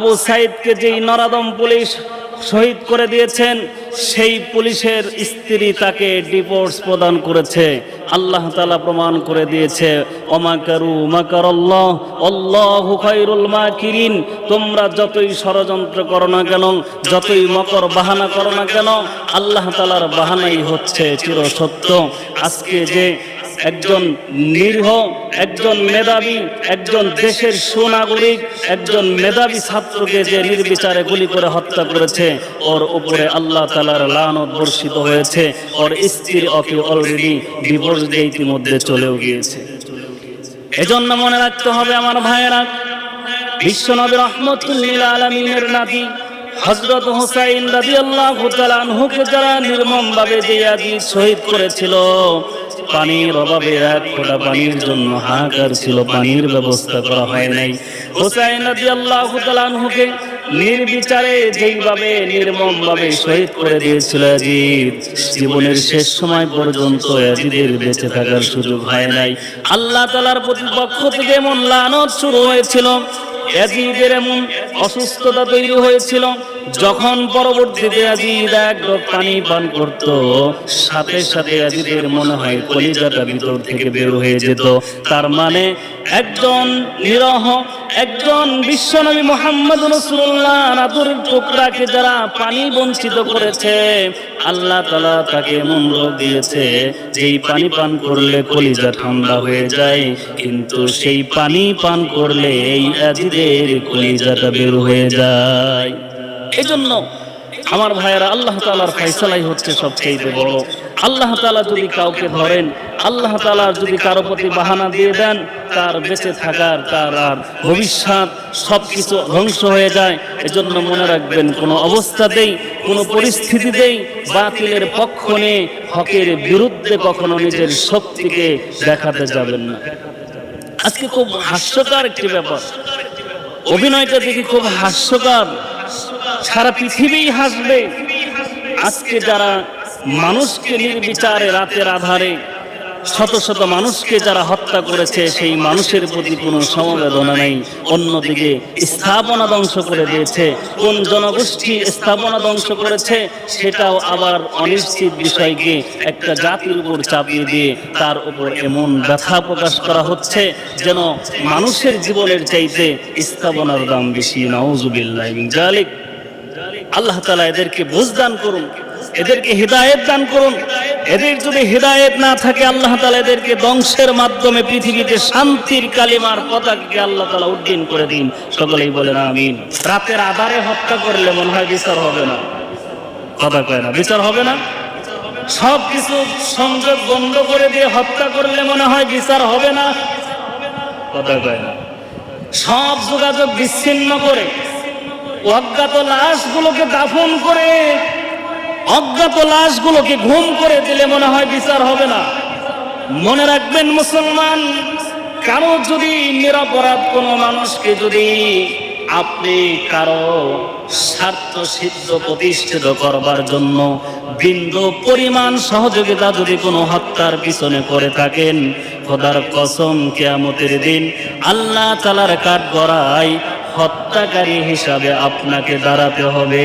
আবু সাইদকে যেই নরাদম পুলিশ শহীদ করে দিয়েছেন, সেই পুলিশের স্ত্রী তাকে ডিভোর্স প্রদান করেছে। আল্লাহ তালা প্রমাণ করে দিয়েছে অমাকারু মাকার অল্লাহ অল্লাহ আল্লাহ মা কিরিন তোমরা যতই ষড়যন্ত্র করো না কেন, যতই মকর বাহানা করো না কেন, আল্লাহ তালার বাহানাই হচ্ছে চিরসত্য। আজকে যে একজন নিরীহ, একজন মেধাবী, একজন দেশের সুনাগরিক, একজন মেধাবী ছাত্রকে যে নির্বিচারে গুলি করে হত্যা করেছে, ওর উপরে আল্লাহ তালার লানত বর্ষিত হয়েছে, ওর স্ত্রীর অপি অলরেডি ডিভোর্স দিয়ে ইতিমধ্যে চলেও গিয়েছে। এজন্য মনে রাখতে হবে আমার ভাইয়েরা, বিশ্বনবী রহমতুল্লিল আলমিনের নাতি হজরত হোসাইন রাজি আল্লাহ আনহুকে যারা নির্মম ভাবে যে শহীদ করেছিল পানির অভাবে এক ফোঁটা পানির জন্য হাহাকার ছিল, পানির ব্যবস্থা করা হয় নাই। হোসাইন রাজি আল্লাহ আনহুকে নির্বিচারে যেইভাবে নির্মম ভাবে শহীদ করে দিয়েছিল আজিদ জীবনের শেষ সময় পর্যন্ত আজিদের বেঁচে থাকার সুযোগ হয় নাই। আল্লাহ তালার প্রতিপক্ষ থেকে এমন লানত শুরু হয়েছিল অ্যাজিদের এমন অসুস্থতা তৈরি হয়েছিল। যখন পরবর্তীতে আজিদ এক ডোক পানি পান করত, সাথে সাথে আজিদের মনে হয় কলিজাটা ভিতর থেকে বের হয়ে যেত। তার মানে একজন নিরহ, একজন বিশ্বনবী মোহাম্মদ রসুল্লাহ আদরের টুকরাকে যারা পানি বঞ্চিত করেছে, আল্লাহ তালা তাকে এমন রোগ দিয়েছে, যেই পানি পান করলে কলিজা ঠান্ডা হয়ে যায়। কিন্তু সেই পানি পান করলে এই আজিদের কলিজাটা হয়ে যায়। এজন্য আমার ভাইয়েরা, আল্লাহ তালার ফাইসালাই হচ্ছে সবচেয়ে বড়। আল্লাহ তালা যদি কাউকে ধরেন, আল্লাহ তালা যদি কারও প্রতি বাহানা দিয়ে দেন, তার বেঁচে থাকার, তার আর ভবিষ্যৎ সব কিছু ধ্বংস হয়ে যায়। এজন্য মনে রাখবেন, কোনো অবস্থাতেই কোনো পরিস্থিতিতেই বাতিলের পক্ষ নিয়ে, হকের বিরুদ্ধে কখনো নিজের শক্তিকে দেখাতে যাবেন না। আজকে খুব হাস্যকর একটি ব্যাপার। অভিনয়টা দেখি খুব হাস্যকর। সারা পৃথিবী হাসবে। আজকে যারা মানুষকে নির্বিচারে রাতের আধারে শত শত মানুষকে যারা হত্যা করেছে, সেই মানুষের প্রতি কোনো সমবেদনা নেই। অন্যদিকে স্থাপনা ধ্বংস করে দিয়েছে। কোন জনগোষ্ঠী স্থাপনা ধ্বংস করেছে, সেটাও আবার অনিশ্চিত বিষয়কে একটা জাতির উপর চাপিয়ে দিয়ে তার উপর এমন ব্যথা প্রকাশ করা হচ্ছে যেন মানুষের জীবনের চাইতে স্থাপনার দাম বেশি। নাউজুবিল্লাহ জালিক আল্লাহ তালা এদেরকে বুঝ দান করুন। এদেরকে হৃদায়ত দান করুন। এদের যদি হৃদায়ত না থাকে, আল্লাহ তালা এদেরকে ধ্বংসের মাধ্যমে পৃথিবীতে শান্তির কালিমার পতাকাকে আল্লাহ তালা উদ্দিন করে দিন। সকলেই বলেন আমিন। রাতের আধারে হত্যা করলে মনে হয় বিচার হবে না। কথা কয় না, বিচার হবে না? সব কিছু সংযোগ বন্ধ করে দিয়ে হত্যা করলে মনে হয় বিচার হবে না। কথা কয় না। সব যোগাযোগ বিচ্ছিন্ন করে, অজ্ঞাত লাশগুলোকে দাফন করে অজ্ঞাত লাশগুলোকে ঘুম করে দিলে মনে হয় বিচার হবে না। মনে রাখবেন মুসলমান, কারও যদি নিরাপরাধ কোনো মানুষকে যদি আপনি কারও স্বার্থ সিদ্ধ প্রতিষ্ঠিত করবার জন্য বিন্দু পরিমাণ সহযোগিতা যদি কোনো হত্যার পিছনে করে থাকেন, খোদার কসম কেয়ামতের দিন আল্লাহ তালার কাঠ গড়ায় হত্যাকারী হিসাবে আপনাকে দাঁড়াতে হবে।